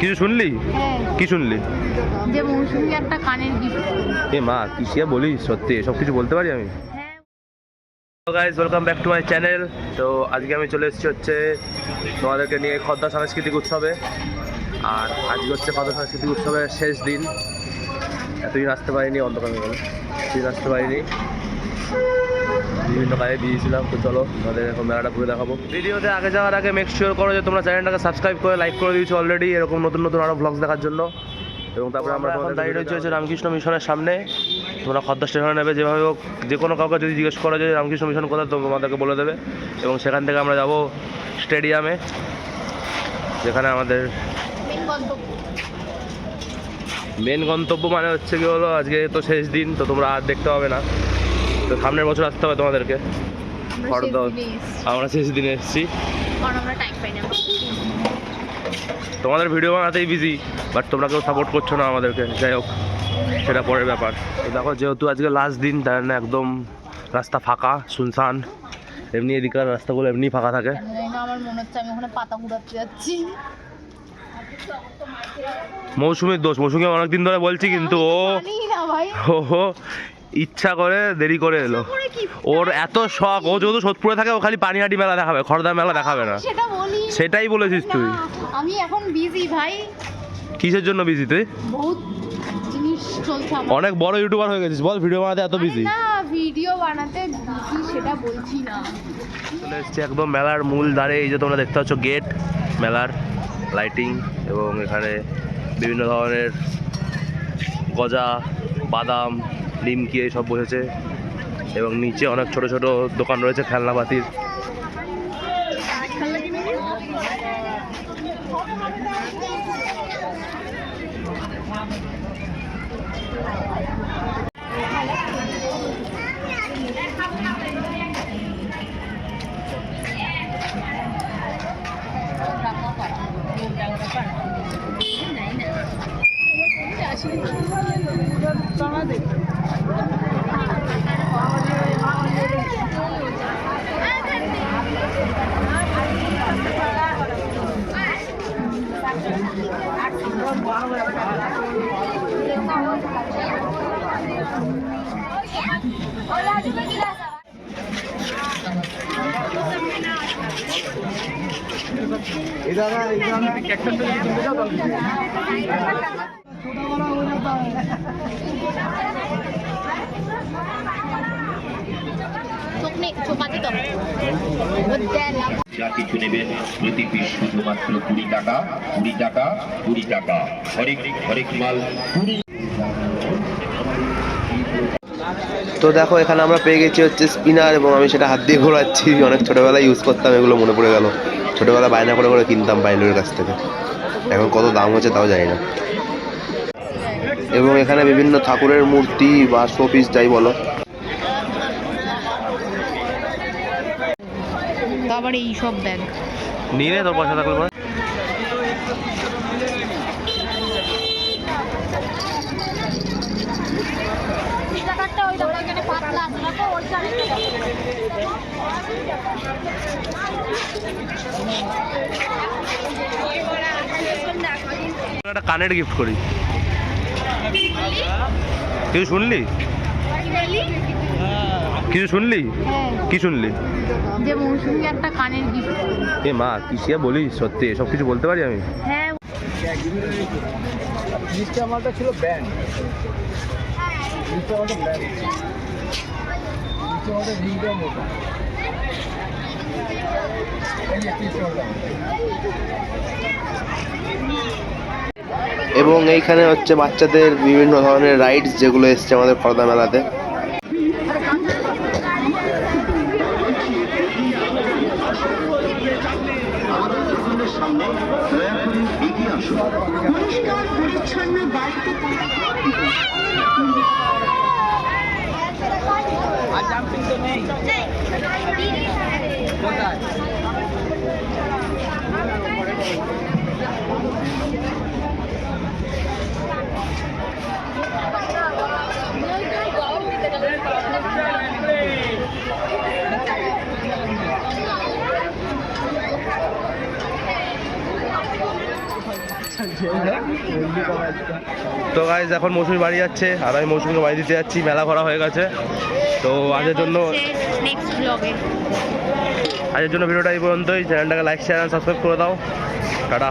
কিছু শুনলি? হ্যাঁ। কি শুনলি? যে মৌসুমি একটা কানের গিফট এ মা কি সে বলিস? সত্যি সব কিছু বলতে পারি আমি? Guys welcome back to my channel তো আজকে আমি চলে এসেছি হচ্ছে তোমাদেরকে নিয়ে খদ্দা সাংস্কৃতিক উৎসবে। আর আজকে হচ্ছে খদ্দা সাংস্কৃতিক উৎসবের শেষ দিন। এতদিন আসতে পারিনি অন্ধকার এতদিন আসতে পারিনি। বিভিন্ন কাজে দিয়েছিলাম তো চলো তোমাদের এখন মেলাটা ঘুরে দেখাবো। ভিডিওতে আগে যাওয়ার আগে মেক শিওর করো যে তোমরা চ্যানেলটাকে সাবস্ক্রাইব করে লাইক করে দিয়েছ অলরেডি এরকম নতুন নতুন আরও ব্লগস দেখার জন্য। এবং তারপরে আমরা এখন দাঁড়িয়ে রয়েছে হচ্ছে রামকৃষ্ণ মিশনের সামনে। তোমরা খদ্দা স্টেশনে নেবে যেভাবে হোক যে কোনো কাউকে যদি জিজ্ঞেস করো যে রামকৃষ্ণ মিশন কোথায় তো তোমাদেরকে বলে দেবে। এবং সেখান থেকে আমরা যাব স্টেডিয়ামে যেখানে আমাদের মেন গন্তব্য। মেন হচ্ছে কি হলো আজকে তো শেষ দিন তো তোমরা আর দেখতে পাবে না। তো সামনের বছর আসতে হবে তোমাদেরকে। আমরা শেষ দিনে এসেছি। তোমাদের ভিডিও বানাতেই বিজি বাট তোমরা কেউ সাপোর্ট করছ না আমাদেরকে। যাই হোক সেটা পরের ব্যাপার। তো দেখো যেহেতু আজকে লাস্ট দিন তাই না একদম রাস্তা ফাঁকা শুনশান। এমনি এদিকার রাস্তাগুলো এমনি ফাঁকা থাকে। কেন আমার মনে হচ্ছে আমি ওখানে পাতা কুড়াতে যাচ্ছি। মৌসুমীর দোষ মৌসুমি অনেকদিন ধরে বলছি কিন্তু ও ইচ্ছা করে দেরি করে এলো। ওর এত শখ ও যেহেতু সোদপুরে থাকে ও খালি পানিহাটি মেলা দেখাবে খড়দা মেলা দেখাবে না। সেটাই বলেছিস তুই। আমি এখন বিজি ভাই। কিসের জন্য বিজি তুই? অনেক বড় ইউটিউবার হয়ে গেছিস বল ভিডিও বানাতে এত বিজি না ভিডিও বানাতে বিজি সেটা বলছি না। চলে এসছি একদম মেলার মূল ধারে এই যে তোমরা দেখতে পাচ্ছ গেট মেলার লাইটিং এবং এখানে বিভিন্ন ধরনের গজা বাদাম নিমকি সব বসেছে। এবং নিচে অনেক ছোট ছোট দোকান রয়েছে খেলনা খেলনাপাতির। যা কিছু নেবেন প্রতি পিস শুধুমাত্র কুড়ি টাকা কুড়ি টাকা কুড়ি টাকা। হরেক হরেক মাল কুড়ি তো দেখো এখানে আমরা পেয়ে গেছি হচ্ছে স্পিনার এবং আমি সেটা হাত দিয়ে ঘোরাচ্ছি। অনেক ছোটোবেলায় ইউজ করতাম এগুলো মনে পড়ে গেল। ছোটোবেলা বায়না করে করে কিনতাম বাইলের কাছ থেকে। এখন কত দাম হচ্ছে তাও জানি না। এবং এখানে বিভিন্ন ঠাকুরের মূর্তি বা শোপিস যাই বলো। আবার এই সব ব্যাগ নিয়ে নে তোর পয়সা থাকলে পরে ওই এখানে পাতলা আছে না তো ওর একটা কানের গিফট করি। কিছু শুনলি? কিছু শুনলি? হ্যাঁ কি শুনলি? যে মৌসুমি একটা কানের গিফট এ মা কি সে বলিস সত্যি সব কিছু বলতে পারি আমি? হ্যাঁ। জিনিসটা আমারটা ছিল ব্যান্ড এবং এইখানে হচ্ছে বাচ্চাদের বিভিন্ন ধরনের রাইডস যেগুলো এসছে আমাদের খর্দা মেলাতে। আর জাম্পিং তো নেই কোথায় তো গাইজ এখন মৌসুমি বাড়ি যাচ্ছে। আর আমি মৌসুমিকে বাড়ি দিতে যাচ্ছি। মেলা ঘোরা হয়ে গেছে। তো আজের জন্য আজের জন্য ভিডিওটা এই পর্যন্তই। চ্যানেলটাকে লাইক শেয়ার সাবস্ক্রাইব করে দাও। টাটা।